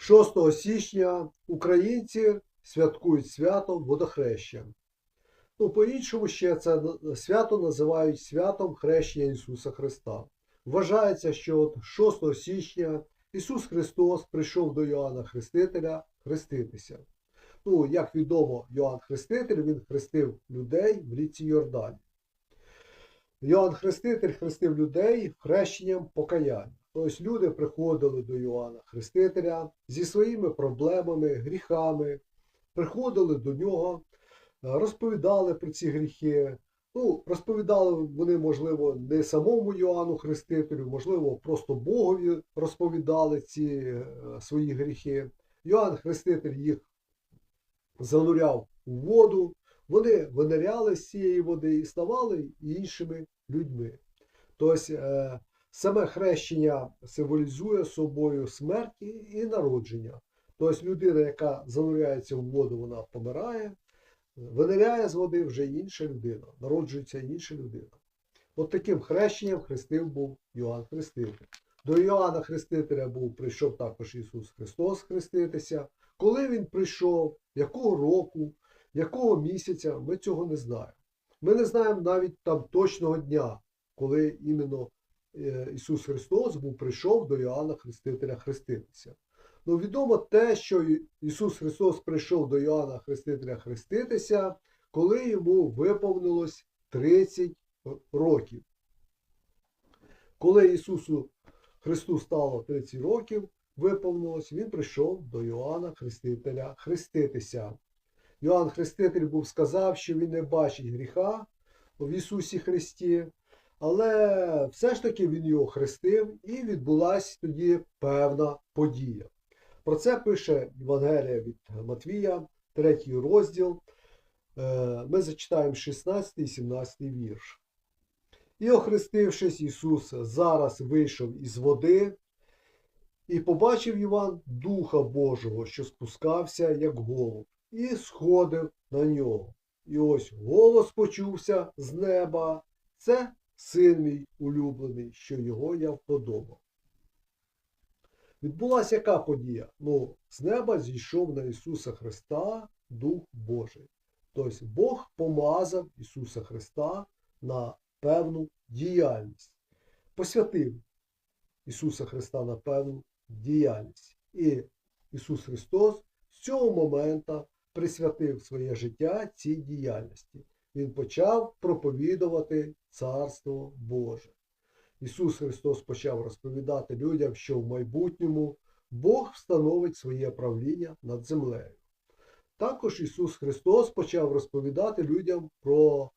6 січня українці святкують свято водохреща. Ну, по-іншому ще це свято називають святом хрещення Ісуса Христа. Вважається, що от 6 січня Ісус Христос прийшов до Йоанна Хрестителя хреститися. Ну, як відомо, Йоанн Хреститель він хрестив людей в ріці Йордані. Йоанн Хреститель хрестив людей хрещенням покаяння. Тобто люди приходили до Йоанна Хрестителя зі своїми проблемами, гріхами, приходили до нього, е, розповідали про ці гріхи. Ну, розповідали вони, можливо, не самому Йоанну Хрестителю, можливо, просто Богові розповідали ці е, свої гріхи. Йоанн Хреститель їх зануряв у воду, вони виниряли з цієї води і ставали іншими людьми. Тобто саме хрещення символізує собою смерть і- народження. Тобто людина, яка зануряється в воду, вона помирає, виниряє з води вже інша людина, народжується інша людина. От таким хрещенням хрестив був Йоанн Хреститель. До Йоанна Хрестителя був прийшов також Ісус Христос хреститися. Коли він прийшов, якого року, якого місяця, ми цього не знаємо. Ми не знаємо навіть там точного дня, коли іменно Ісус Христос був прийшов до Йоанна Хрестителя хреститися. Ну, відомо те, що Ісус Христос прийшов до Йоанна Хрестителя хреститися, коли йому виповнилось 30 років. Коли Ісусу Христу стало 30 років, виповнилось, він прийшов до Йоанна Хрестителя хреститися. Йоанн Хреститель був сказав, що він не бачить гріха в Ісусі Христі, але все ж таки він його хрестив, і відбулася тоді певна подія. Про це пише Євангелія від Матвія, третій розділ. Е, Ми зачитаємо 16 і 17 вірш. І охрестившись, Ісус зараз вийшов із води, і побачив Іван Духа Божого, що спускався, як голуб, і сходив на нього. І ось голос почувся з неба. Це син мій улюблений, що його я вподобав. Відбулася яка подія? Ну, з неба зійшов на Ісуса Христа Дух Божий. Тобто Бог помазав Ісуса Христа на певну діяльність, посвятив Ісуса Христа на певну діяльність. І Ісус Христос з цього моменту присвятив своє життя цій діяльності. Він почав проповідувати Царство Боже. Ісус Христос почав розповідати людям, що в майбутньому Бог встановить своє правління над землею. Також Ісус Христос почав розповідати людям про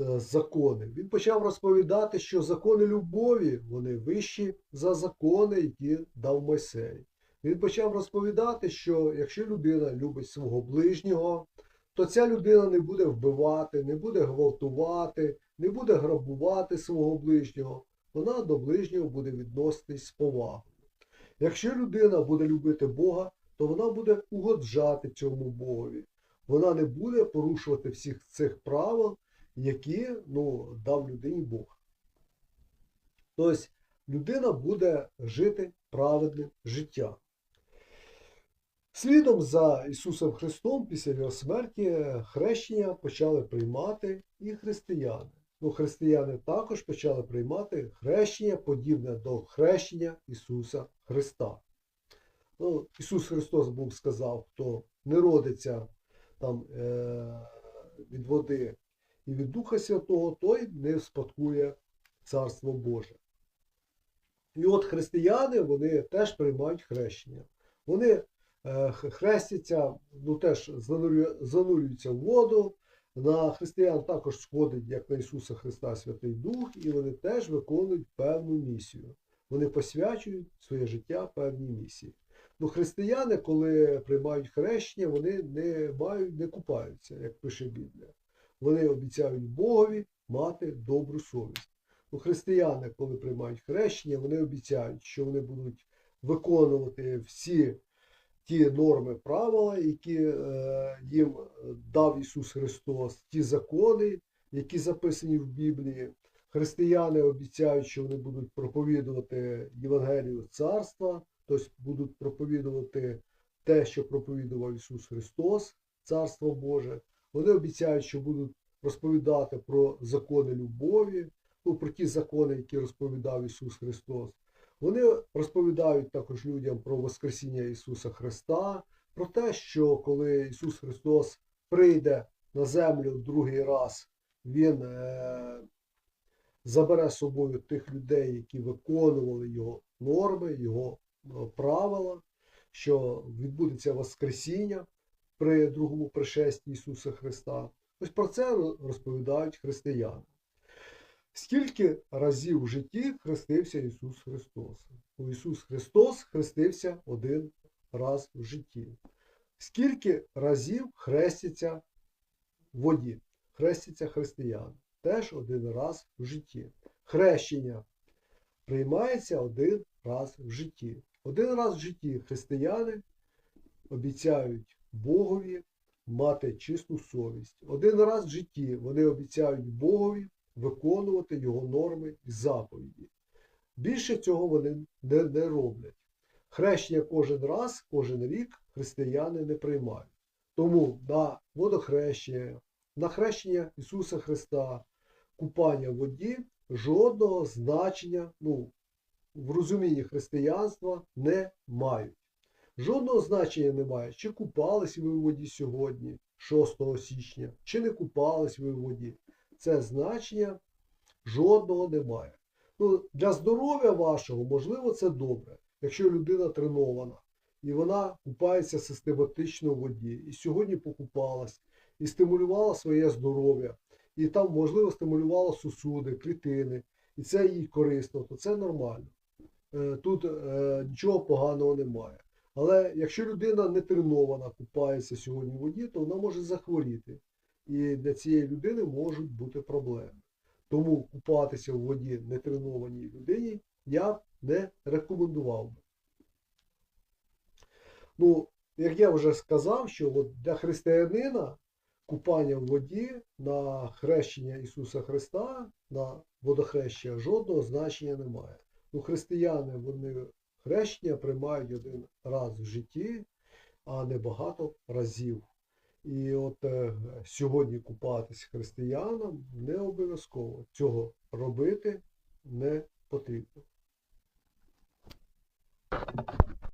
е, закони. Він почав розповідати, що закони любові вони вищі за закони, які дав Мойсей. Він почав розповідати, що якщо людина любить свого ближнього, то ця людина не буде вбивати, не буде гвалтувати, не буде грабувати свого ближнього. Вона до ближнього буде відноситись з повагою. Якщо людина буде любити Бога, то вона буде угоджати цьому Богові. Вона не буде порушувати всіх цих правил, які ну, дав людині Бог. Тобто людина буде жити праведним життям. Слідом за Ісусом Христом після Його смерті хрещення почали приймати і християни. Ну, християни також почали приймати хрещення, подібне до хрещення Ісуса Христа. Ну, Ісус Христос був сказав, хто не родиться там, е- від води і від Духа Святого, той не спадкує Царство Боже. І от християни вони теж приймають хрещення. Вони хрестяться, ну теж занурюються в воду. На християн також сходить, як на Ісуса Христа, Святий Дух, і вони теж виконують певну місію. Вони посвячують своє життя певній місії. Ну, християни, коли приймають хрещення, вони не мають, не купаються, як пише Біблія. Вони обіцяють Богові мати добру совість. Ну, християни, коли приймають хрещення, вони обіцяють, що вони будуть виконувати всі ті норми, правила, які е, їм дав Ісус Христос, ті закони, які записані в Біблії. Християни обіцяють, що вони будуть проповідувати Євангелію царства, тобто будуть проповідувати те, що проповідував Ісус Христос, Царство Боже. Вони обіцяють, що будуть розповідати про закони любові, ну, про ті закони, які розповідав Ісус Христос. Вони розповідають також людям про Воскресіння Ісуса Христа, про те, що коли Ісус Христос прийде на землю другий раз, Він е, забере з собою тих людей, які виконували Його норми, Його е, правила, що відбудеться Воскресіння при другому пришесті Ісуса Христа. Ось про це розповідають християни. Скільки разів в житті хрестився Ісус Христос? У Ісус Христос хрестився один раз в житті. Скільки разів хрестяться в воді? Хрестяться християни. Теж один раз в житті. Хрещення приймається один раз в житті. Один раз в житті християни обіцяють Богові мати чисту совість. Один раз в житті вони обіцяють Богові виконувати його норми і заповіді. Більше цього вони не, не роблять. Хрещення кожен раз, кожен рік християни не приймають. Тому на водохрещення, на хрещення Ісуса Христа, купання в воді жодного значення ну, в розумінні християнства не мають. Жодного значення немає, чи купались ви у воді сьогодні, 6 січня, чи не купались ви у воді. Це значення жодного немає. Ну, Для здоров'я вашого, можливо, це добре, якщо людина тренована, і вона купається систематично в воді, і сьогодні покупалась, і стимулювала своє здоров'я, і там, можливо, стимулювала сусуди, клітини, і це їй корисно, то це нормально. Е, Тут е, нічого поганого немає. Але якщо людина не тренована, купається сьогодні в воді, то вона може захворіти. І для цієї людини можуть бути проблеми. Тому купатися в воді нетренованій людині я не рекомендував би. Ну, як я вже сказав, що от для християнина купання в воді на хрещення Ісуса Христа, на водохрещення жодного значення немає. Ну, християни вони хрещення приймають один раз в житті, а не багато разів. І от е, сьогодні купатись християнам не обов'язково. Цього робити не потрібно.